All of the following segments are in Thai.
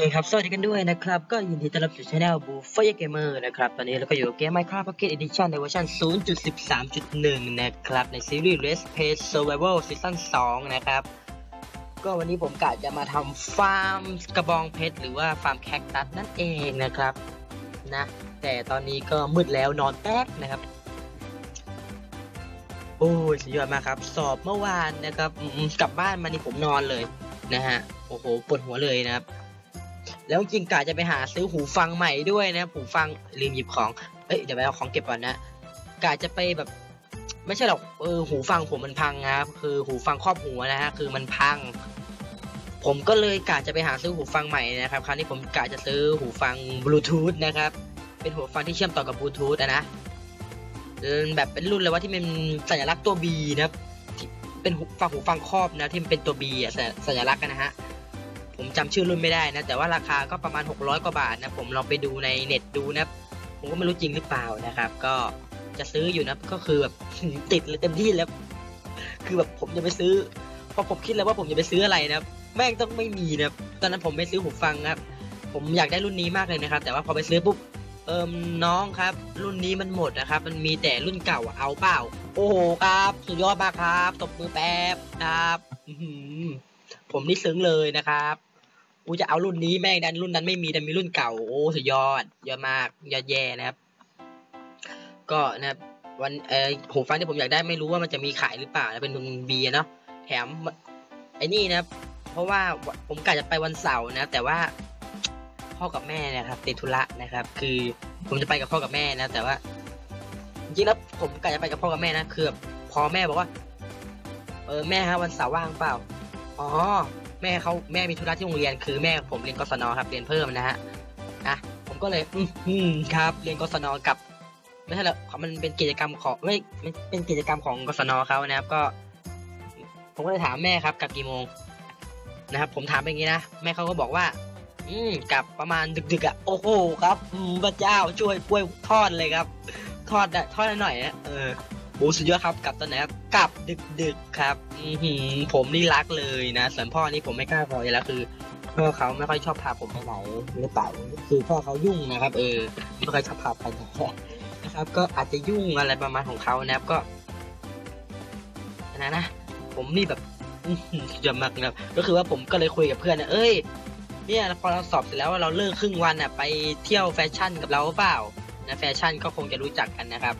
เคครับ สวัสดีกันด้วยนะครับ ก็ยินดีต้อนรับสู่ช anel บูฟเฟอร์เกมเมอร์นะครับ ตอนนี้เราก็อยู่กับเกม Minecraft Pocket Edition ในเวอร์ชัน 0.13.1 นะครับ ในซีรีส์ Let's Play Survival Season 2 นะครับ ก็วันนี้ผมกะจะมาทำฟาร์มกระบองเพชรหรือว่าฟาร์มแคคตัสนั่นเองนะครับ นะ แต่ตอนนี้ก็มืดแล้วนอนแป๊กนะครับ โอ้ยสุดยอดมากครับ สอบเมื่อวานนะครับ กลับบ้านมานี่ผมนอนเลยนะฮะ โอ้โห ปวดหัวเลยนะครับ แล้วจริงกะจะไปหาซื้อหูฟังใหม่ด้วยนะหูฟังลืมหยิบของเอ้ยเดี๋ยวไปเอาของเก็บก่อนนะกะจะไปแบบ ไม่ใช่หรอกเออหูฟังผมมันพังนะครับคือหูฟังครอบหัวนะฮะคือมันพัง ผมก็เลยกะจะไปหาซื้อหูฟังใหม่นะครับ คราวนี้ผมกะจะซื้อหูฟังบลูทูธนะครับเป็นหูฟังที่เชื่อมต่อกับบลูทูธอะนะแบบเป็นรุ่นเลยว่าที่มันสัญลักษณ์ตัว B นะครับเป็นหูฟังหูฟังครอบนะที่มันเป็นตัว B อะสัญสัญลักษณ์นะฮะ ผมจำชื่อรุ่นไม่ได้นะ แต่ว่าราคาก็ประมาณ 600 กว่าบาทนะ ผมลองไปดูในเน็ตดูนะ ผมก็ไม่รู้จริงหรือเปล่านะครับ ก็จะซื้ออยู่นะ ก็คือแบบติดเลยเต็มที่แล้ว คือแบบผมจะไปซื้อ พอผมคิดแล้วว่าผมจะไปซื้ออะไรนะแม่งต้องไม่มีนะตอนนั้นผมไม่ซื้อหูฟังครับ ผมอยากได้รุ่นนี้มากเลยนะครับ แต่ว่าพอไปซื้อปุ๊บ เอิมน้องครับ รุ่นนี้มันหมดนะครับ มันมีแต่รุ่นเก่าเอาเปล่า โอ้โหครับ สุดยอดมากครับ ตบมือแป๊บครับผมนี่ซึ้งเลยนะครับ กูจะเอารุ่นนี้แม่งดันรุ่นนั้นไม่มีแต่มีรุ่นเก่าโอ้สุดยอดยอดมากยอดแย่นะครับ ก็นะครับวันเออหูฟังที่ผมอยากได้ไม่รู้ว่ามันจะมีขายหรือเปล่านะเป็นรุ่นบีเนาะแถมไอ้นี่นะครับ เพราะว่าผมกะจะไปวันเสาร์นะ แต่ว่าพ่อกับแม่นะครับติดธุระนะครับ คือผมจะไปกับพ่อกับแม่นะ แต่ว่าจริงแล้วผมกะจะไปกับพ่อกับแม่นะคือแบบพอแม่บอกว่า เออแม่ฮะวันเสาร์ว่างเปล่าอ๋อ แม่เขาแม่มีธุระที่โรงเรียน คือแม่ผมเรียนกศนครับเรียนเพิ่มนะฮะอะผมก็เลยอืมอืมครับ เรียนกศนกับไม่ใช่หรอกมันเป็นกิจกรรมของไม่เป็นกิจกรรมของกศนเขานะครับ ก็ ผมก็เลยถามแม่ครับกลับกี่โมงนะครับ ผมถามไปอย่างนี้นะแม่เขาก็บอกว่า อืมกลับประมาณดึกๆอะโอ้โหครับพระเจ้าช่วยกล้วยทอดเลยครับ ทอดได้ทอดได้หน่อยนะเออ โอ้สุดยอดครับกับตอนไหนครับกลับดึกครับผมนี่รักเลยนะส่วนพ่อนี่ผมไม่กล้าพออยู่แล้วคือพ่อเขาไม่ค่อยชอบพาผมไปไหนหรือเปล่าคือพ่อเขายุ่งนะครับ เออไม่ค่อยชอบพาไปไหนนะครับ ก็อาจจะยุ่งอะไรประมาณของเขานะครับก็นะนะ ผมนี่แบบอื้อหือสุดยอดมากนะครับก็คือว่าผมก็เลยคุยกับเพื่อนนะเอ้ย เนี่ยพอเราสอบเสร็จแล้วเราเลิกครึ่งวันอะไปเที่ยวแฟชั่นกับเราเปล่านะแฟชั่นก็คงจะรู้จักกันนะครับ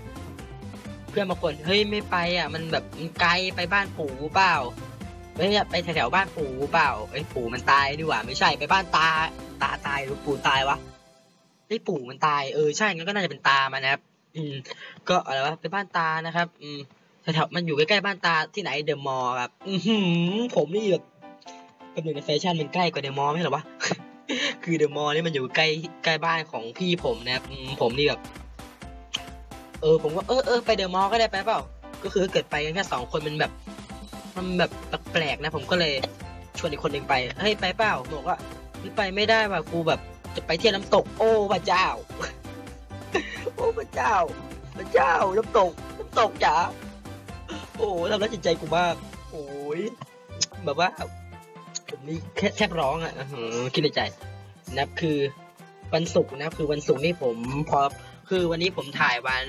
เพื่อนบางคนเฮ้ยไม่ไปอะ มันแบบมันไกลไปบ้านปู่เปล่าเฮ้ยไปแถวบ้านปู่เปล่าเอ้ปู่มันตายดีกว่าไม่ใช่ไปบ้านตาตาตายหรือปู่ตายวะเฮ้ปู่มันตายเออใช่งั้นก็น่าจะเป็นตามันนะครับ อืม ก็อะไรวะไปบ้านตานะครับ อืมแถวๆมันอยู่ใกล้ๆบ้านตาที่ไหนเดอะมอลล์ครับ อือหือผมนี่แบบเป็นหนึ่งในแฟชั่นมันใกล้กว่าเดอะมอลล์ไม่ใช่เหรอวะคือเดอะมอลล์นี่มันอยู่ใกล้ใกล้บ้านของพี่ผมนะครับผมนี่แบบ เออผมก็เออเออไปเดอะมอลล์ก็ได้ไปเปล่า ก็คือเกิดไปกันแค่สองคนมันแบบ มันแบบแปลกๆนะ ผมก็เลยชวนอีกคนหนึ่งไปเฮ้ยไปเปล่าบอกว่าไม่ไปไม่ได้ว่ะกูแบบ จะไปเที่ยวน้ำตก โอ้พระเจ้า โอ้พระเจ้าพระเจ้าน้ำตกน้ำตกจ๋าโอ้ทำร้ายจิตใจกูมากโอ้ยแบบว่าผมนี่แค่แทบร้องอะคิดในใจนะครับคือวันศุกร์นับคือวันศุกร์นี่ผมพอ คือวันนี้ผมถ่ายวัน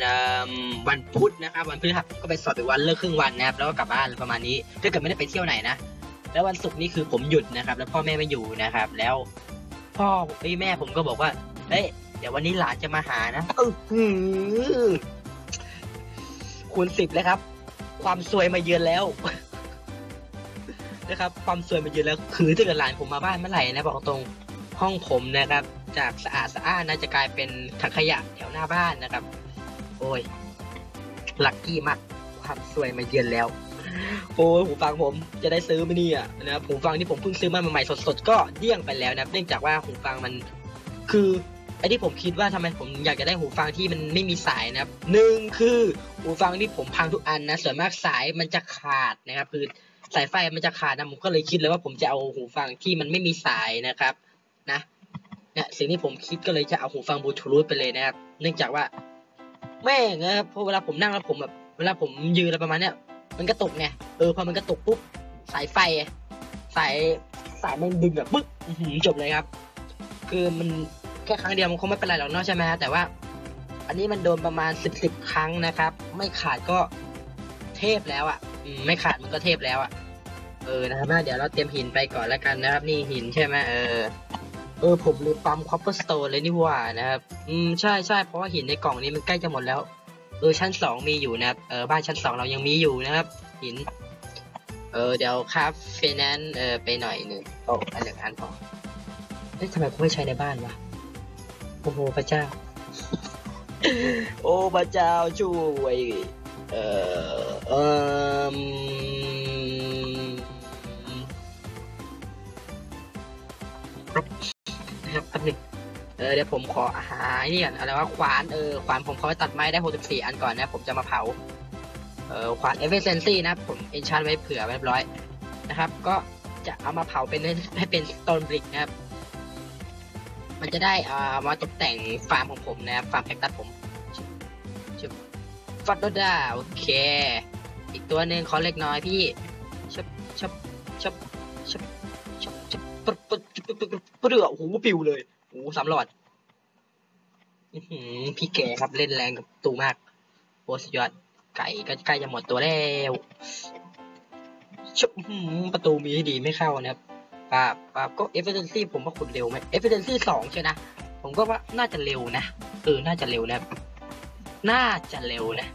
วันพุธนะครับ วันพฤหัสก็ไปสอบอีกวันเลิกครึ่งวันนะครับแล้วก็กลับบ้านประมาณนี้ถ้าเกิดไม่ได้ไปเที่ยวไหนนะแล้ววันศุกร์นี่คือผมหยุดนะครับ แล้วพ่อแม่ไม่อยู่นะครับ แล้ว พ่อพี่แม่ผมก็บอกว่าเฮ้ยเดี๋ยววันนี้หลานจะมาหานะเออหือคูณสิบเลยครับ ความซวยมาเยือนแล้วนะครับ ความซวยมาเยือนแล้ว คือถ้าเกิดหลานผมมาบ้านเมื่อไหร่นะบอกตรง ห้องผมนะครับ จากสะอาดสะอ้านนะจะกลายเป็นถังขยะแถวหน้าบ้านนะครับ โอ้ยลัคกี้มากความสวยมาเยือนแล้ว โอ้ยหูฟังผมจะได้ซื้อไหมเนี่ยนะครับหูฟังที่ผมเพิ่งซื้อมาใหม่ๆสดๆก็เดี้ยงไปแล้วนะเนื่องจากว่าหูฟังมัน คือไอ้ที่ผมคิดว่าทำไมผมอยากจะได้หูฟังที่มันไม่มีสายนะครับหนึ่งคือหูฟังที่ผมพังทุกอันนะส่วนมากสายมันจะขาดนะครับ คือสายไฟมันจะขาดนะผมก็เลยคิดเลยว่าผมจะเอาหูฟังที่มันไม่มีสายนะครับ นะเนี่ยสิ่งที่ผมคิดก็เลยจะเอาหูฟังบลูทูธไปเลยนะครับ เนื่องจากว่า แม่งนะครับเพราะเวลาผมนั่งแล้วผมแบบเวลาผมยืนอะไรประมาณเนี้ยมันกระตุกไงเออพอมันกระตุกปุ๊บสายไฟ สายสายมันดึงแบบปึ๊บจบเลยครับ คือมันแค่ครั้งเดียวมันคงไม่เป็นไรหรอกเนาะใช่ไหมฮะแต่ว่า อันนี้มันโดนประมาณสิบสิบครั้งนะครับ ไม่ขาดก็เทพแล้วอะ่ะไม่ขาดมันก็เทพแล้วอะ่ะเออนะครับเดี๋ยวเราเตรียมหินไปก่อนแล้วกันนะครับ นี่หินใช่ไหมเออ เออผมลืมปั๊มคอปเปอร์สโตนเลยนี่หว่านะครับ อืมใช่ใช่เพราะว่าหินในกล่องนี้มันใกล้จะหมดแล้ว เออชั้นสองมีอยู่นะครับ เออบ้านชั้นสองเรายังมีอยู่นะครับ หิน เออเดี๋ยวครับเฟนันเออไปหน่อยหนึ่งโอ้อันหนึ่งอันพอเอ๊ะทำไมกูไม่ใช้ในบ้านวะโอ้โหพระเจ้า โอ้พระเจ้าช่วย เออเออ เออเดี๋ยวผมขอหาไอ้นี่ก่อนอะไรว่าขวานเออขวานผมขอไปตัดไม้ได้64อันก่อนนะ ผมจะมาเผาเออขวานเอฟเวอเรนซี่นะผมเอนชานไว้เผื่อไว้เรียบร้อยนะครับ ก็จะเอามาเผาเป็นให้เป็นสโตนบริกนะครับ มันจะได้อ่ามาตกแต่งฟาร์มของผมนะครับฟาร์มแคคตัสผมชึบฟัดโดดาโอเค อีกตัวหนึ่งขอเล็กน้อยพี่ชับชับชับชับชับชับปึ๊บปึ๊บปึ๊บปึ๊บปึ๊บปึ๊บโอ้โหปิวเลย โอ้สามหลอดพี่แกครับเล่นแรงกับตูมากโอ้สุดยอดไก่ก็ใกล้จะหมดตัวแล้วชุบประตูมีให้ดีไม่เข้านะครับปาบปาบก็ efficiency ผมว่าขุดเร็วไหม efficiency สองใช่นะ ผมก็ว่าน่าจะเร็วนะเออน่าจะเร็วนะน่าจะเร็วนะ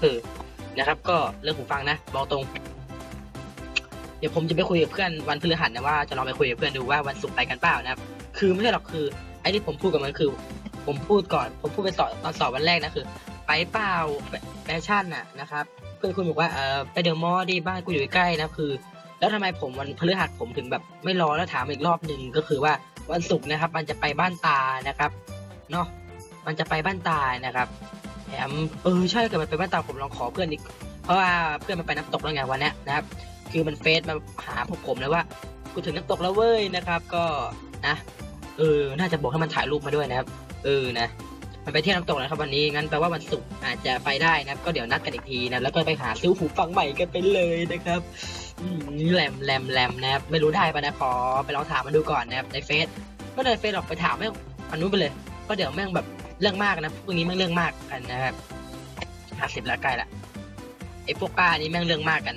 เออนะครับ ก็เรื่องหูฟังนะบอกตรง เดี๋ยวผมจะไปคุยกับเพื่อนวันพฤหัสนะว่าจะลองไปคุยกับเพื่อนดูว่าวันศุกร์ไปกันเปล่านะครับ คือไม่ใช่หรอกคือไอ้ที่ผมพูดกับมันคือ ผมพูดก่อน ผมพูดไปสอบตอนสอบวันแรกนะคือ ไปเปล่าแฟชั่นน่ะนะครับเพื่อนคุณบอกว่าเออไปเดอะมอลล์ดีบ้านกูอยู่ใกล้นะคือ แล้วทำไมผมวันพฤหัสผมถึงแบบไม่รอแล้วถามอีกรอบหนึ่งก็คือว่าวันศุกร์นะครับ มันจะไปบ้านตานะครับเนาะมันจะไปบ้านตานะครับแถมเออใช่เกิดมันไปบ้านตาผมลองขอเพื่อนอีกเพราะว่าเพื่อนมันไปน้ำตกแล้วไงวันนี้นะครับ คือมันเฟซมาหาพวกผมเลยว่ากูถึงน้ำตกแล้วเว้ยนะครับ ก็นะ เออ น่าจะบอกให้มันถ่ายรูปมาด้วยนะครับ เออ นะ มันไปเที่ยวน้ำตกนะครับวันนี้ งั้นแปลว่าวันศุกร์อาจจะไปได้นะครับ ก็เดี๋ยวนัดกันอีกทีนะ แล้วก็ไปหาซื้อหูฟังใหม่กันไปเลยนะครับแหลมแหลมแหลมนะครับ ไม่รู้ได้ปะนะขอไปลองถามมันดูก่อนนะครับ ในเฟซไม่ในเฟซหรอกไปถามแม่งอันนู้นไปเลย ก็เดี๋ยวแม่งแบบเรื่องมากนะ พวกนี้แม่งเรื่องมากกันนะครับห้าสิบแล้วใกล้ละ ไอ้พวกกล้านี่แม่งเรื่องมากกัน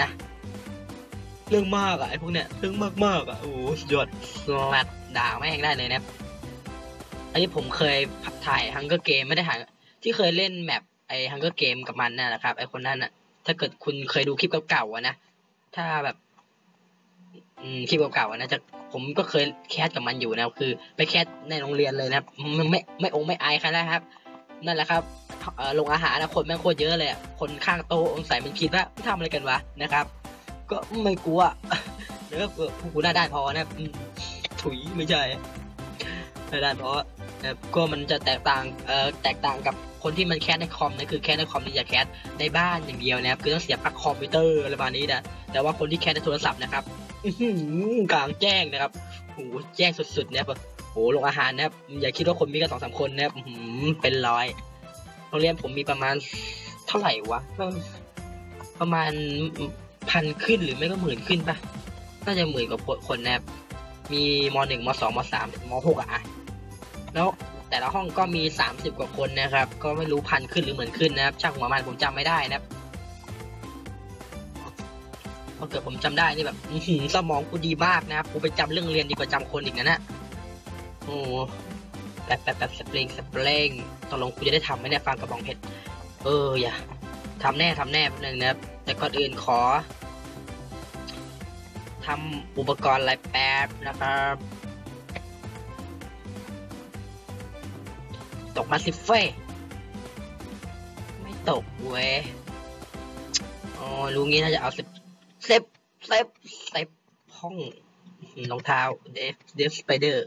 นะเรื่องมากอะไอ้พวกเนี้ยเรื่องมากมากอะโอ้โหสุดยอดสลั ดด่าแม่งได้เลยนะครับ อันนี้ผมเคยถ่ายฮังเกอร์เกมไม่ได้ถ่ายที่เคยเล่นแมปไอฮังเกอร์เกมกับมันน่ะนะครับไอคนนั้นน่ะถ้าเกิดคุณเคยดูคลิปเก่าๆอะนะถ้าแบบอืมคลิปเก่าๆอะนะจะผมก็เคยแคสกับมันอยู่นะคือ ไปแคสในโรงเรียนเลยนะครับไม่ไม่ไมองไม่อายใครนะครับ นั่นแหละครับเออโรงอาหารนะคนแม่งโคตรเยอะเลยคนข้างโต๊ะองใส่มันคิดว่าทำอะไรกันวะนะครับ ก็ไม่กลัวเดี๋ยวก็กูหน้าด้านพอนะ ถุยไม่ใช่หน้าด้เพราะก็มันจะแตกต่างเอ่อแตกต่างกับคนที่มันแคสในคอมนะคือแคสในคอมนี่จะแคสในบ้านอย่างเดียวนะครับคือต้องเสียบปลั๊กคอมพิวเตอร์อะไรประมาณนี้นะแต่ว่าคนที่แคสในโทรศัพท์นะครับกลางแจ้งนะครับโอ้โหแจ้งสุดๆนะครับโอ้โหโรงอาหารนะครับอย่าคิดว่าคนมีกันสองสามคนนะครับเป็นร้อยโรงเรียนผมมีประมาณเท่าไหร่วะประมาณพันขึ้นหรือไม่ก็หมื่นขึ้นปะน่าจะหมื่นกว่าคนนะครับ มีมหนึ่งมสองมสามมหกอะแล้วแต่ละห้องก็มีสามสิบกว่าคนนะครับ ก็ไม่รู้พันขึ้นหรือเหมื่นขึ้นนะครับช่างหัวมันผมจำไม่ได้นะครับพอเกิดผมจำได้นี่แบบหือสมองกูดีมากนะครับกูไปจำเรื่องเรียนดีกว่าจำคนอีกนะนะโอ้แป๊บแป๊บแป๊บสเปรงสเปรงตกลงกูจะได้ทำไหมเนี่ยฟังกระบองเพชรเอออย่าทำแน่ทำแน่แป๊บนึงนะครับ แต่ก่อนอื่นขอ ทำอุปกรณ์อะไรแป๊บนะครับ ตกมาสิเฟ้ไม่ตกเว้ยอ๋อรู้งี้น่าจะเอาเซฟเซฟเซฟเซฟห้องรองเท้าเดฟเดฟสไปเดอร์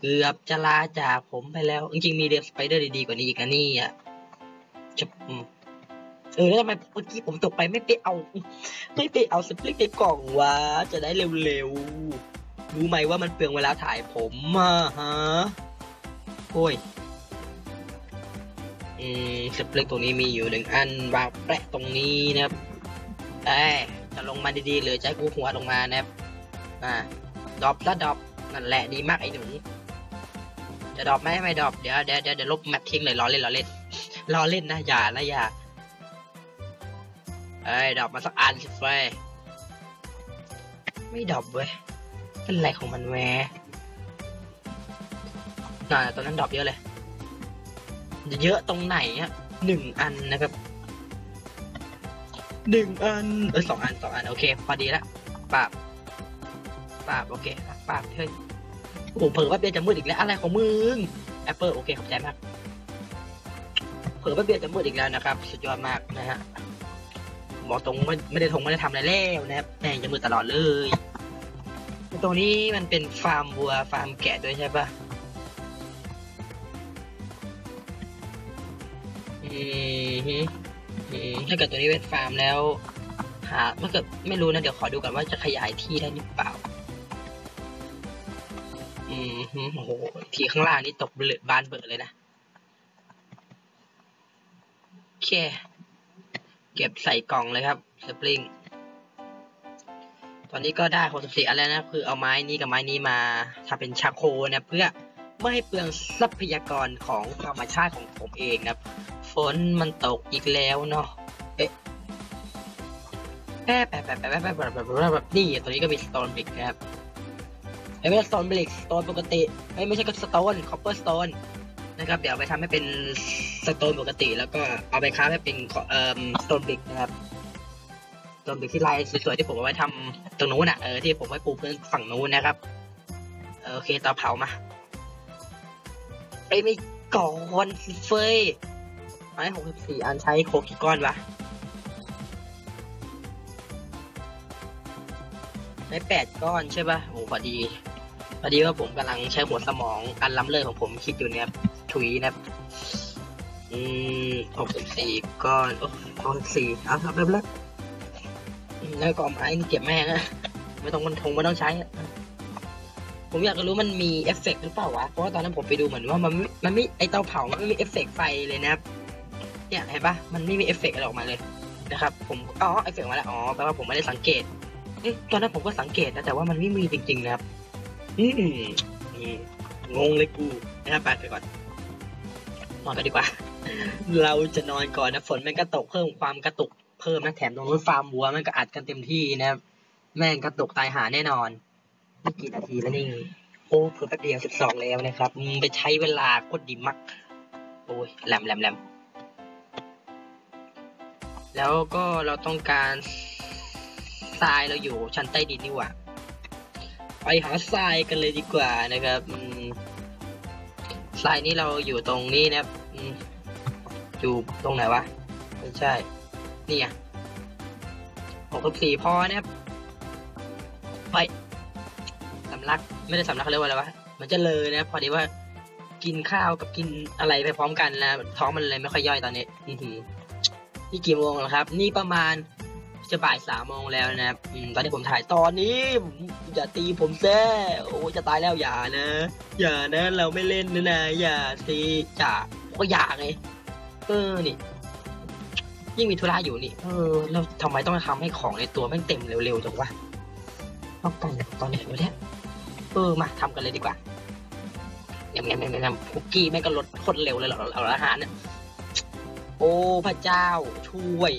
เกือบจะลาจากผมไปแล้ว จริงๆมีเดฟสไปเดอร์ดีๆกว่านี้อีกนะนี่อะจะ เออแล้วทำไมเมื่อกี้ผมตกไปไม่ไปเอา ไม่ไปเอาสปริกในกล่องวะ จะได้เร็วๆ รู้ไหมว่ามันเปลืองเวลาถ่ายผมมาฮะ โอ้ย อืมสปริกตรงนี้มีอยู่หนึ่งอันวางแปะตรงนี้นะครับเอ้จะลงมาดีๆเลยจะให้กูหัวลงมานะครับอ่าดรอปซะดรอปนั่นแหละดีมากไอ้หนูจะดรอปไหมไม่ดรอปเดี๋ยวเดี๋ยวเดี๋ยวเดี๋ยวลบแมปทิ้งเลยล้อเล่นล้อเล่นล้อเล่นนะอย่านะอย่า เอ้ยดอปมาสักอันสิเฟ้ยไม่ดอปเว้ยเป็นไรของมันแวะน่าตอนนั้นดอปเยอะเลยเยอะตรงไหนอะหนึ่งอันนะครับหนึ่งอันเออสองอันสองอัน โอเค พอดีละปราบปราบโอเคปราบเฮ้ยโอ้โหเผลอว่าเบียร์จะมืดอีกแล้วอะไรของมึงแอปเปิลโอเคขอบใจมากเผลอว่าเบียร์จะมืดอีกแล้วนะครับ สุดยอดมากนะฮะ บอกตรงไม่ไม่ได้ทงไม่ได้ทำอะไรแล้วนะครับแม่งจะมืดตลอดเลยตรงนี้มันเป็นฟาร์มวัวฟาร์มแกะด้วยใช่ปะถ้าเกิดตัวนี้เป็นฟาร์มแล้ว หาถ้าเกิดไม่รู้นะเดี๋ยวขอดูก่อนว่าจะขยายที่ได้หรือเปล่า อืมโอ้โห ที่ข้างล่างนี่ตกเบลบานเบอเลยนะโอเค เก็บใส่กล่องเลยครับสปริงตอนนี้ก็ได้ 64 อันแล้วนะคือเอาไม้นี้กับไม้นี้มาทำเป็นชาโคนะเพื่อไม่ให้เปลืองทรัพยากรของธรรมชาติของผมเองครับ ฝนมันตกอีกแล้วเนาะเอ๊ะแป๊บแป๊บแป๊บแป๊บแป๊บแป๊บแป๊บแป๊บแป๊บนี่ตัวนี้ก็มีสโตนบริกครับไอ้ไม่ใช่สโตนบริกสโตนปกติไอ้ไม่ใช่ก็สโตนคอปเปอร์สโตน นะครับ เดี๋ยวไปทำให้เป็นสโตนปกติ แล้วก็เอาไปค้าให้เป็นเอ่อสโตนบิกนะครับสโตนบิกที่ลายสวยๆที่ผมเอาไว้ทำตรงนู้นน่ะเออที่ผมไว้ปูพื้นฝั่งนู้นนะครับโอเคเตาเผามาไอ้ไม่ก่อนเฟยไม้หกสิบสี่อันใช้โคกี่ก้อนวะใช้แปดก้อนใช่ปะโอ้พอดี พอดีว่าผมกำลังใช้หัวสมองอันล้ำเลิศของผมคิดอยู่เนี่ย ถุยนะครับอืมหกสิบสี่ก้อนโอ้หกสิบสี่เอาครับเริ่มแล้วแล้วก็เอาไม้นี่เก็บแม่งนะไม่ต้องมันทงไม่ต้องใช้ ผมอยากจะรู้มันมีเอฟเฟกต์หรือเปล่าวะ เพราะว่าตอนนั้นผมไปดูเหมือนว่ามันมันไม่ไอเตาเผามันไม่มีเอฟเฟกต์ไฟเลยนะครับ เนี่ยเห็นปะมันไม่มีเอฟเฟกต์อะไรออกมาเลยนะครับ ผมอ๋อเอฟเฟกต์มาแล้ว อ๋อแปลว่าผมไม่ได้สังเกตเอ๊ะตอนนั้นผมก็สังเกตนะแต่ว่ามันไม่มีจริงๆนะครับ อืมงงเลยกูนะครับไปก่อน อนกันดีกว่า เราจะนอนก่อนนะฝนมันก็ตกเพิ่มความกระตุกเพิ่มนะแถมตรงนู้นฟาร์มวัวมันก็อัดกันเต็มที่นะแม่งกระตุกตายหาแน่นอนไม่กี่นาทีแล้วนี่โอ้เพิ่แป๊บเดียวสิบสองแล้วนะครับไปใช้เวลาโคตรดีมากโอ้ยแหลมแหลมแหลมแล้วก็เราต้องการทรายเราอยู่ชั้นใต้ดินนี่หว่าไปหาทรายกันเลยดีกว่านะครับทรายนี่เราอยู่ตรงนี้นะครับ อยู่ตรงไหนวะ ไม่ใช่ นี่ไงหกสิบสี่พอนะครับไปสำลัก ไม่ได้สำลักเขาเรียกว่าอะไรวะ มันจะเลยนะพอดีว่ากินข้าวกับกินอะไรไปพร้อมกันนะท้องมันเลยไม่ค่อยย่อยตอนนี้อือหือนี่กี่โมงแล้วครับ นี่ประมาณจะบ่ายสามโมงแล้วนะครับอืมตอนที่ผมถ่ายตอนนี้อย่าตีผมแซ่โอ้จะตายแล้วอย่านะ อย่านะ เราไม่เล่นนะนะอย่าตีจ่า ก็อย่าไงเออนี่ยิ่งมีธุระอยู่นี่ เออแล้วทำไมต้องทำให้ของในตัวแม่งเต็มเร็วๆจังวะต้องกันตอนไหนวะเนี่ยเออมาทำกันเลยดีกว่าแง่ๆๆๆคุกกี้แม่งก็ลดโคตรเร็วเลยเหรอเราอาหารเนี่ยโอ้พระเจ้าช่วย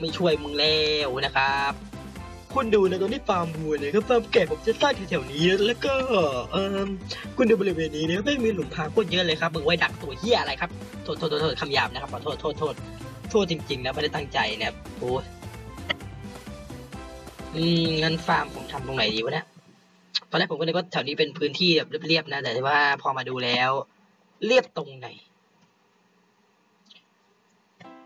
ไม่ช่วยมึงแล้วนะครับ คุณดูนะตอนนี้ฟาร์มวัวเนี่ยครับฟาร์มแกะผมจะสร้างแถวๆนี้แล้วก็เออคุณดูบริเวณนี้เนี่ยไม่มีหลุมพรางโคตรเยอะเลยครับมึงไว้ดักตัวเหี้ยอะไรครับโทษโทษโทษคำหยาบนะครับขอโทษโทษโทษโทษจริงๆนะไม่ได้ตั้งใจนะโอ้ยอืมงั้นฟาร์มผมทำตรงไหนดีวะเนี่ยตอนแรกผมก็นึกว่าแถวนี้เป็นพื้นที่แบบเรียบๆนะแต่ว่าพอมาดูแล้ว เรียบตรงไหน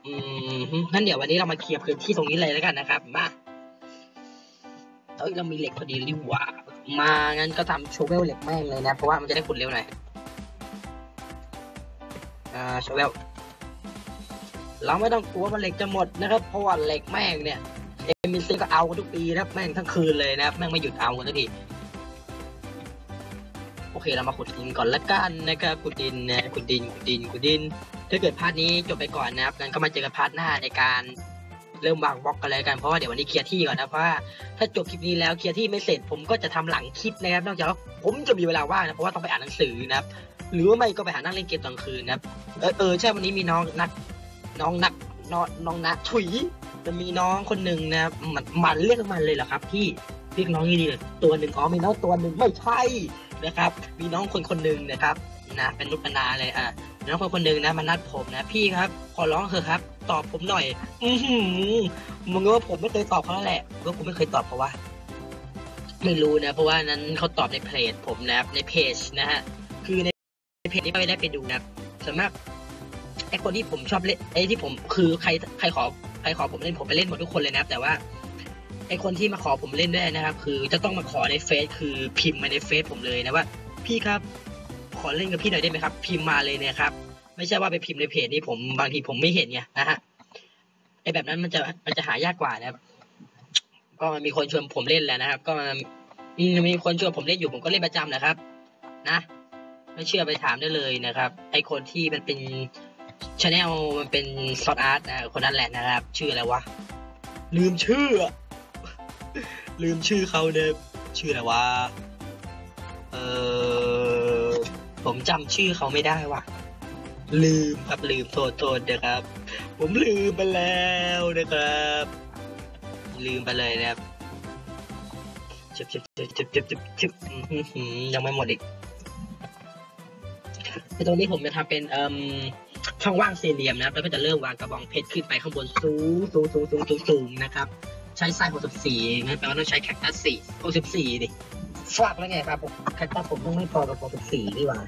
อืมงั้นเดี๋ยววันนี้เรามาเคลียร์พื้นที่ตรงนี้เลยแล้วกันนะครับมา เอ้ยเรามีเหล็กพอดีรีบว่า มางั้นก็ทำโชเวลเหล็กแม่งเลยนะ เพราะว่ามันจะได้ขุดเร็วหน่อย อ่าโชเวล เราไม่ต้องกลัวว่าเหล็กจะหมดนะครับ เพราะว่าเหล็กแม่งเนี่ยเอ็มซีก็เอากันทุกปีนะครับแม่งทั้งคืนเลยนะครับแม่งไม่หยุดเอากันสักทีโอเคเรามาขุดดินก่อนละกันนะครับขุดดินนะขุดดินขุดดินขุดดิน ถ้าเกิดพาร์ทนี้จบไปก่อนนะครับงั้นก็มาเจอกันพาร์ทหน้าในการ เริ่มวางบล็อกกันเลยกันเพราะว่าเดี๋ยววันนี้เคลียร์ที่ก่อนนะเพราะว่าถ้าจบคลิปนี้แล้วเคลียร์ที่ไม่เสร็จผมก็จะทำหลังคลิปนะครับ นอกจากว่าผมจะมีเวลาว่างนะเพราะว่าต้องไปอ่านหนังสือนะครับ หรือว่าไม่ก็ไปหานั่งเล่นเกมตอนคืนนะครับเออเออใช่วันนี้มีน้องนักน้องนักน้องน้องนักถุยจะมีน้องคนหนึ่งนะมันมันเรียกมันเลยเหรอครับพี่เรียกน้องดีๆเลยตัวหนึ่งอ๋อมีน้องตัวหนึ่งไม่ใช่นะครับ มีน้องคนคนหนึ่งนะครับนะเป็นลูกปนาเลยอะ น้องคนคนหนึ่งนะมานัดผมนะพี่ครับ ขอร้องเถอะครับ ตอบผมหน่อย อือหือมึงว่าผมไม่เคยตอบเขาแล้วแหละว่าผมไม่เคยตอบเขาว่าไม่รู้นะ เพราะว่านั้นเขาตอบในเพจผมนะครับในเพจนะฮะคือในเพจนี้ไม่ได้ไปดูนะครับส่วนมากไอคนที่ผมชอบเล่นไอที่ผมคือใครใครขอใครขอผมเล่นผมไปเล่นหมดทุกคนเลยนะครับ แต่ว่าไอคนที่มาขอผมเล่นด้วยนะครับ คือจะต้องมาขอในเฟซคือพิมพ์มาในเฟซผมเลยนะว่า พี่ครับ ขอเล่นกับพี่หน่อยได้ไหมครับ พิมพ์มาเลยเนะครับไม่ใช่ว่าไปพิมพ์ในเพจนี่ผมบางทีผมไม่เห็นไงนะฮะไอแบบนั้นมันจะมันจะหายากกว่านะครับ ก็มีคนชวนผมเล่นแล้วนะครับ ก็อืมมีคนชวนผมเล่นอยู่ผมก็เล่นประจำนะครับ นะ ไม่เชื่อไปถามได้เลยนะครับ ไอคนที่มันเป็นชาแนลมันเป็นซอดอาร์ตนะคนนั้นแหละนะครับ ชื่ออะไรวะลืมชื่อ ลืมชื่อเขาเดิมชื่ออะไรวะเออ ผมจำชื่อเขาไม่ได้ว่ะ ลืมครับลืมโทษโทษนะครับ ผมลืมไปแล้วนะครับ ลืมไปเลยนะครับจิบจิบจิบจิบจิบจิบจิบยังไม่หมดอีกในตรงนี้ผมจะทำเป็นเอ่มช่องว่างสี่เหลี่ยมนะครับ แล้วก็จะเริ่มวางกระบองเพชรขึ้นไปข้างบนสูงสูงสูงสูงสูงนะครับ ใช้ไส้64งั้นแปลว่าต้องใช้แคคตัส4 64ดิ ฟากแล้วไงครับผมแคคตัสผมต้องไม่พอกับ64ดีกว่า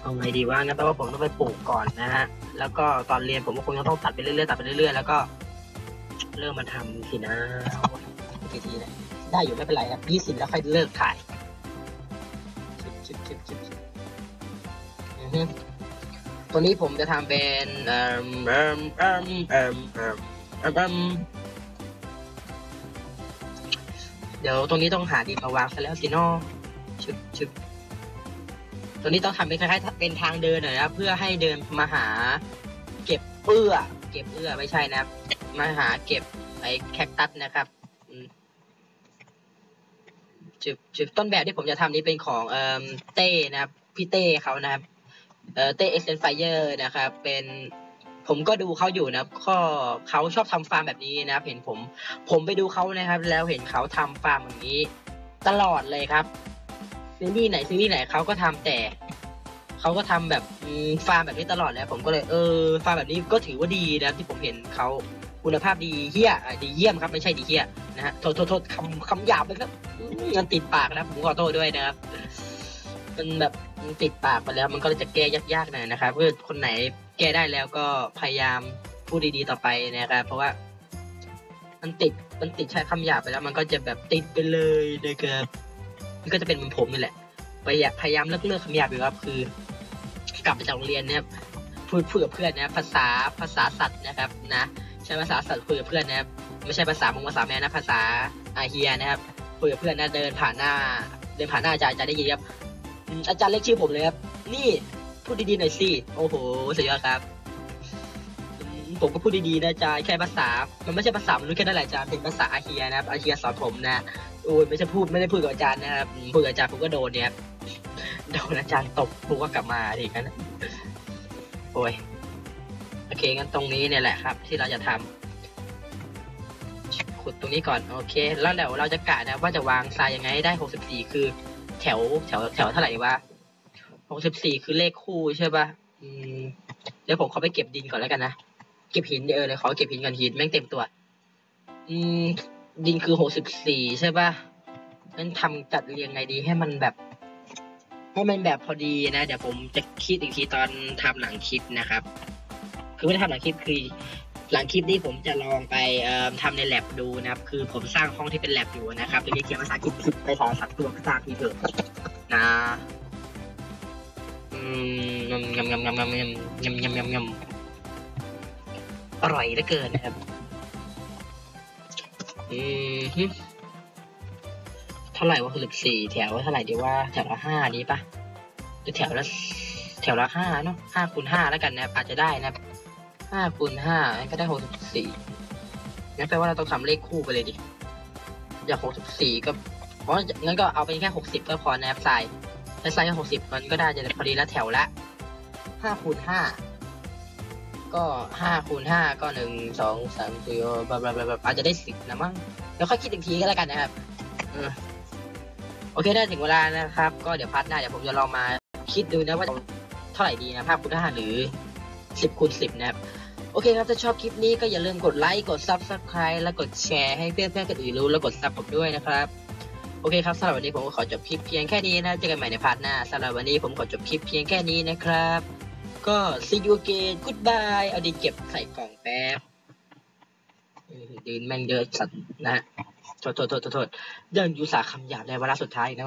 เอาไงดีว่างั้นแปลว่าผมต้องไปปลูกก่อนนะฮะแล้วก็ตอนเรียนผมก็คงจะต้องตัดไปเรื่อยๆตัดไปเรื่อยๆแล้วก็ เริ่มมาทำสินะกี่ทีเลยได้อยู่ไม่เป็นไรครับยี่สิบแล้วค่อยเลิกถ่ายชิบชิบชิบชิบชิบอือตัวนี้ผมจะทำเป็นเอ่มเอ่มเอ่มเอ่มเอ่มเอ่มเอิ่ เดี๋ยวตรงนี้ต้องหาดินมาวางซะแล้วสินอชึบชึบตัวนี้ต้องทำเป็นคล้ายๆเป็นทางเดินหน่อยนะเพื่อให้เดินมาหา เก็บเอื้อ เก็บเอื้อไม่ใช่นะครับมาหาเก็บไอ้แคคตัสนะครับจุดจุดต้นแบบที่ผมจะทำนี้เป็นของเอ่อเต้นะครับ พี่เต้เขานะครับ เอ่อเต้เอ็กเซนไฟเออร์นะครับ เป็น ผมก็ดูเขาอยู่นะครับก็เขาชอบทำฟาร์มแบบนี้นะครับ เห็นผม ผมไปดูเขานะครับ แล้วเห็นเขาทำฟาร์มแบบนี้ ตลอดเลยครับซีรีส์ไหนซีรีส์ไหนเขาก็ทำแต่เขาก็ทำแบบฟาร์มแบบนี้ตลอดแล้ว ผมก็เลยเออฟาร์มแบบนี้ก็ถือว่าดีนะที่ผมเห็นเขาคุณภาพดีเฮี้ยดีเยี่ยมครับไม่ใช่ดีเฮี้ยนะฮะโทษโทษคำคำหยาบเลยครับอืมมันติดปากนะผมขอโทษด้วยนะครับ มันแบบมันติดปากไปแล้ว มันก็เลยจะแก้ยากๆหน่อยนะครับเพื่อคนไหนแก้ได้แล้วก็พยายามพูดดีๆต่อไปนะครับ เพราะว่า มันติดมันติดใช้คำหยาบไปแล้ว มันก็จะแบบติดไปเลยนะครับมันก็จะเป็นเหมือนผมนี่แหละพยายามเลิกเลิกคำหยาบอยู่ครับ คือ กลับมาจากโรงเรียนเนี่ยพูดพูดกับเพื่อนนะภาษาภาษาสัตว์นะครับ นะใช้ภาษาสัตว์คุยกับเพื่อนนะครับ ไม่ใช่ภาษามงภาษาแม่นะภาษาอาเฮียนะครับคุยกับเพื่อนนะเดินผ่านหน้า เดินผ่านหน้าอาจารย์จารย์ได้ยินครับ อาจารย์เรียกชื่อผมเลยครับ นี่พูดดีๆหน่อยสิ โอ้โหสุดยอดครับ ผมก็พูดดีๆนะอาจารย์แค่ภาษา มันไม่ใช่ภาษามนุษย์แค่นั้นแหละอาจารย์เป็นภาษาอาเฮียนะครับอาเฮียสอนผมนะโอ้ยไม่ใช่พูดไม่ได้พูดกับอาจารย์นะครับพูดกับอาจารย์ผมก็โดนเนี่ยโดนอาจารย์ตบผมก็กลับมาทีนั้นโอ้ยโอเคงั้นตรงนี้เนี่ยแหละครับ ที่เราจะทำขุดตรงนี้ก่อนโอเค แล้วเดี๋ยวเราจะกะนะว่าจะวางทรายยังไงให้ได้ 64 คือ แถวแถวแถวเท่าไหร่วะ64คือเลขคู่ใช่ปะอืมเดี๋ยวผมเขาไปเก็บดินก่อนแล้วกันนะ เก็บหินเออเลยขอเก็บหินก่อนหินแม่งเต็มตัว อืม ดินคือ64ใช่ปะงั้นทำจัดเรียงไงดีให้มันแบบให้มันแบบพอดีนะ เดี๋ยวผมจะคิดอีกทีตอนทำหลังคลิปนะครับ คือไม่ได้ทำหลังคลิปคือ หลังคลิปนี้ผมจะลองไปเอ่อทำในแลบดูนะครับ คือผมสร้างห้องที่เป็นแลบอยู่นะครับจะมีเขียนภาษาอังกฤษไปสองสามตัวก็ตามทีเถอะนะอืมยำยำยำยำยำยำยำยำยำอร่อยเหลือเกินนะครับ อืมเท่าไหร่วะคือสี่แถวเท่าไหร่ดีว่าแถวละห้านี้ปะหรือแถวละแถวละห้าเนาะห้าคูณห้าแล้วกันนะครับอาจจะได้นะครับ ห้าคูณห้าก็ได้หกสิบสี่งั้นแปลว่าเราต้องทำเลขคู่ไปเลยดิจากหกสิบสี่ก็เพราะงั้นก็เอาเป็นแค่หกสิบก็พอนะครับไซน์ไซน์หกสิบมันก็ได้จะพอดีละแถวละห้าคูณห้าก็ห้าคูณห้าก็หนึ่งสองสามสี่บลาบลาบลาอาจจะได้สิบนะมั้งแล้วค่อยคิดอีกทีก็แล้วกันนะครับโอเคได้ถึงเวลานะครับ ก็เดี๋ยวพาร์ทหน้าเดี๋ยวผมจะลองมาคิดดูนะว่าจะเท่าไหร่ดีนะภาพคูณห้าหรือสิบคูณสิบนะครับ โอเคครับ ถ้าชอบคลิปนี้ก็อย่าลืมกดไลค์กด Subscribe และกดแชร์ให้เพื่อนๆคนอื่นรู้ แล้วกดซับผมด้วยนะครับ โอเคครับสำหรับวันนี้ผมก็ขอจบคลิปเพียงแค่นี้นะเจอกันใหม่ในพาร์ทหน้าสำหรับวันนี้ผมขอจบคลิปเพียงแค่นี้นะครับ ก็ see you again goodbye เอาดีเก็บใส่กล่องแป๊บดืนแม่งเยอะสัตว์นะฮะโทษโทษโทษโทษเรื่องยูสาคำหยาบในเวลาสุดท้ายนะ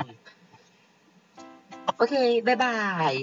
โอเค บ๊ายบาย